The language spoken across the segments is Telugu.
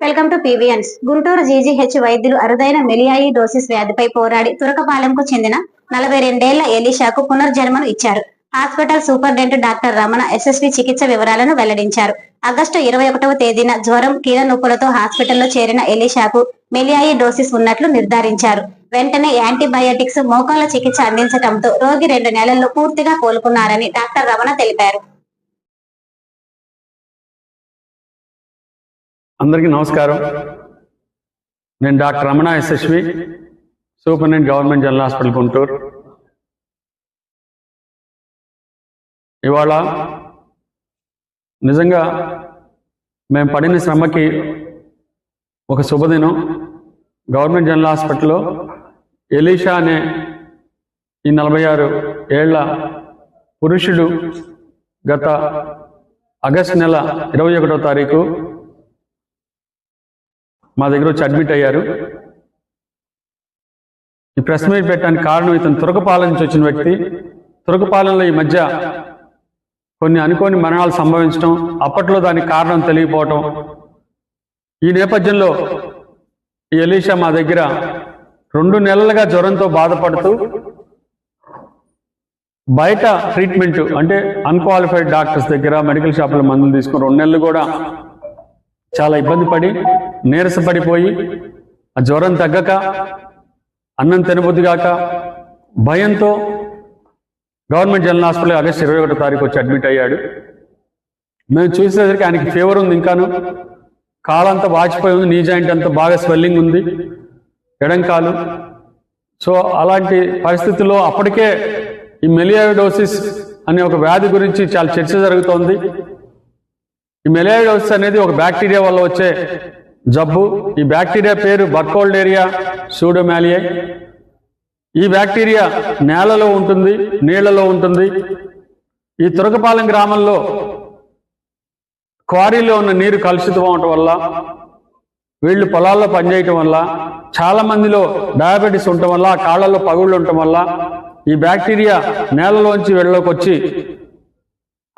Welcome to PVNS. Guntur GGH వైద్యులు అరుదైన మెలియాయి డోసిస్ వ్యాధిపై పోరాడి తురకపాలెంకు చెందిన నలభై రెండేళ్ళ ఎలీషాకు పునర్జన్మను ఇచ్చారు. హాస్పిటల్ సూపరింటెండెంట్ డాక్టర్ రమణ ఎస్ఎస్వి చికిత్స వివరాలను వెల్లడించారు. ఆగస్టు ఇరవై ఒకటవ తేదీన జ్వరం కీళ్ళ నొప్పులతో హాస్పిటల్లో చేరిన ఎలీషాకు మెలియాయి డోసిస్ ఉన్నట్లు నిర్ధారించారు. వెంటనే యాంటీబయాటిక్స్ మోకాల చికిత్స అందించడంతో రోగి రెండు నెలల్లో పూర్తిగా కోలుకున్నారని డాక్టర్ రమణ తెలిపారు. అందరికీ నమస్కారం. నేను doctor Ramana Yashasvi superintendent government general hospital Guntur. ఇవాళ నిజంగా మేము పడిన శ్రమకి ఒక శుభదినం. గవర్నమెంట్ జనరల్ హాస్పిటల్లో ఎలీషా అనే ఈ నలభై ఆరు ఏళ్ళ పురుషుడు గత ఆగస్టు నెల ఇరవై ఒకటో తారీఖు మా దగ్గర వచ్చి అడ్మిట్ అయ్యారు. ఈ ప్రెస్ మీట్ పెట్టడానికి కారణం ఇతను తురకపాలెం నుంచి వచ్చిన వ్యక్తి. తురకపాలెంలో ఈ మధ్య కొన్ని అనుకోని మరణాలు సంభవించడం అప్పట్లో దానికి కారణం తెలియపోవటం. ఈ నేపథ్యంలో ఈ ఎలీషా మా దగ్గర రెండు నెలలుగా జ్వరంతో బాధపడుతూ బయట ట్రీట్మెంట్ అంటే అన్క్వాలిఫైడ్ డాక్టర్స్ దగ్గర మెడికల్ షాపుల మందులు తీసుకుని రెండు నెలలు కూడా చాలా ఇబ్బంది పడి నీరసపడిపోయి ఆ జ్వరం తగ్గక అన్నం తినబుద్దిగాక భయంతో గవర్నమెంట్ జనరల్ హాస్పిటల్ ఆగస్ట్ ఇరవై ఒకటో తారీఖు వచ్చి అడ్మిట్ అయ్యాడు. మేము చూసేసరికి ఆయనకి ఫీవర్ ఉంది ఇంకాను. కాలంతా వాచిపోయి ఉంది నీ జాయింట్ అంతా బాగా స్వెల్లింగ్ ఉంది ఎడంకాలు సో అలాంటి పరిస్థితుల్లో అప్పటికే ఈ మెలియాడోసిస్ అనే ఒక వ్యాధి గురించి చాలా చర్చ జరుగుతోంది. ఈ మెలియాడోసిస్ అనేది ఒక బ్యాక్టీరియా వల్ల వచ్చే జబ్బు. ఈ బ్యాక్టీరియా పేరు బర్కోల్డేరియా సూడోమాలియా. ఈ బ్యాక్టీరియా నేలలో ఉంటుంది నీళ్ళలో ఉంటుంది. ఈ తురకపాలెం గ్రామంలో క్వారీలో ఉన్న నీరు కలుషితం అవటం వల్ల వీళ్ళు పొలాల్లో పనిచేయటం వల్ల చాలా మందిలో డయాబెటీస్ ఉండటం వల్ల కాళ్ళల్లో పగుళ్ళు ఉండటం వల్ల ఈ బ్యాక్టీరియా నేలలోంచి వెళ్ళలోకి వచ్చి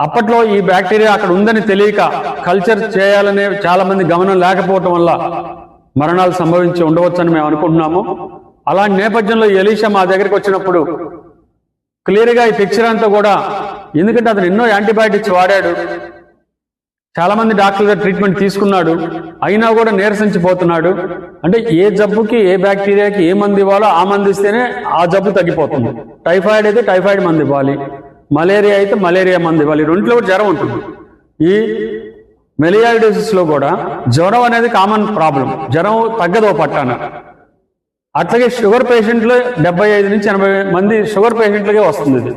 అప్పట్లో ఈ బ్యాక్టీరియా అక్కడ ఉందని తెలియక కల్చర్ చేయాలనే చాలా మంది గమనం లేకపోవటం వల్ల మరణాలు సంభవించి ఉండవచ్చని మేము అనుకుంటున్నాము. అలాంటి నేపథ్యంలో ఈ ఎలీషా మా దగ్గరికి వచ్చినప్పుడు క్లియర్గా ఈ పిక్చర్ అంతా కూడా ఎందుకంటే అతను ఎన్నో యాంటీబయాటిక్స్ వాడాడు. చాలా మంది డాక్టర్ ట్రీట్మెంట్ తీసుకున్నాడు. అయినా కూడా నీరసించిపోతున్నాడు. అంటే ఏ జబ్బుకి ఏ బ్యాక్టీరియాకి ఏ మంది ఇవ్వాలో ఆ మంది ఇస్తేనే ఆ జబ్బు తగ్గిపోతుంది. టైఫాయిడ్ అయితే టైఫాయిడ్ మంది ఇవ్వాలి. మలేరియా అయితే మలేరియా మందు ఇవ్వాలి. ఈ కూడా జ్వరం ఉంటుంది. ఈ మెలియాడిసిస్లో కూడా జ్వరం అనేది కామన్ ప్రాబ్లం. జ్వరం తగ్గదో పట్టాన. అట్లాగే షుగర్ పేషెంట్లు డెబ్బై ఐదు నుంచి ఎనభై మంది షుగర్ పేషెంట్లకే వస్తుంది ఇది.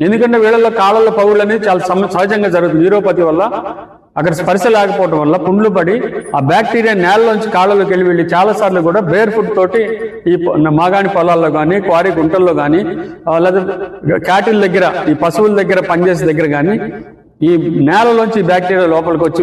ఎందుకంటే వీళ్ళల్లో కాళ్ళల్లో పగుళ్ళు అనేది చాలా సహజంగా జరుగుతుంది. న్యూరోపతి వల్ల అక్కడ స్పర్శ లేకపోవడం వల్ల పుండ్లు పడి ఆ బ్యాక్టీరియా నేలలోంచి కాళ్ళలోకి వెళ్ళి వెళ్ళి చాలా సార్లు కూడా బేర్ ఫుట్ తోటి ఈ మాగాణి పొలాల్లో కానీ క్వారీ గుంటల్లో కానీ లేదా క్యాటిల్ దగ్గర ఈ పశువుల దగ్గర పనిచేసే దగ్గర కానీ ఈ నేలలోంచి బ్యాక్టీరియా లోపలికి వచ్చి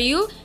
మరియు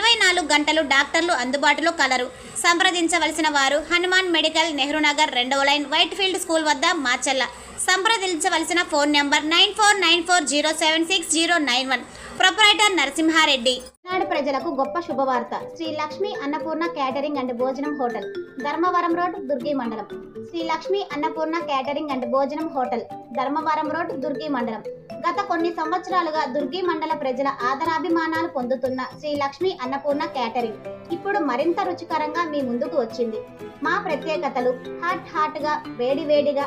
ఇరవై నాలుగు గంటలు డాక్టర్లు అందుబాటులో కలరు. సంప్రదించవలసిన వారు హనుమాన్ మెడికల్ నెహ్రూ నగర్ రెండవ లైన్ వైట్ ఫీల్డ్ స్కూల్ వద్ద మాచల్ల. సంప్రదించవలసిన phone number nine four nine four zero seven six zero nine one. Proprietor Narasimhareddy. నాడు ప్రజలకు గొప్ప శుభవార్త. శ్రీ లక్ష్మి అన్నపూర్ణ క్యాటరింగ్ అండ్ భోజనం హోటల్ ధర్మవరం రోడ్ దుర్గి మండలం. శ్రీ లక్ష్మి అన్నపూర్ణ క్యాటరింగ్ అండ్ భోజనం హోటల్ ధర్మవరం రోడ్ దుర్గి మండలం. గత కొన్ని సంవత్సరాలుగా దుర్గి మండల ప్రజల ఆదరాభిమానాలు పొందుతున్న శ్రీ లక్ష్మి అన్నపూర్ణ క్యాటరింగ్ ఇప్పుడు మరింత రుచికరంగా మీ ముందుకు వచ్చింది. మా ప్రత్యేకతలు హాట్ హాట్గా వేడివేడిగా వేడి వేడిగా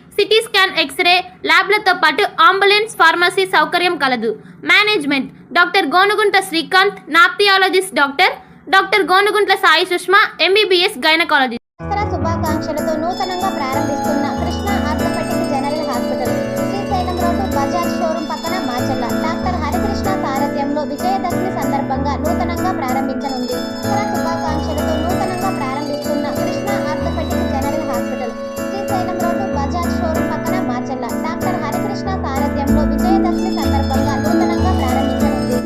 CT scan x-ray ల్యాబ్లతో పాటు అంబులెన్స్ ఫార్మసీ సౌకర్యం కలదు. Management. Doctor Gonugunta Srikanth nephrologist doctor. Doctor Gonuguntla Sai Sushma MBBS gynaecology శుభాకాంక్షలతో నూతనంగా ప్రారంభిస్తున్నారు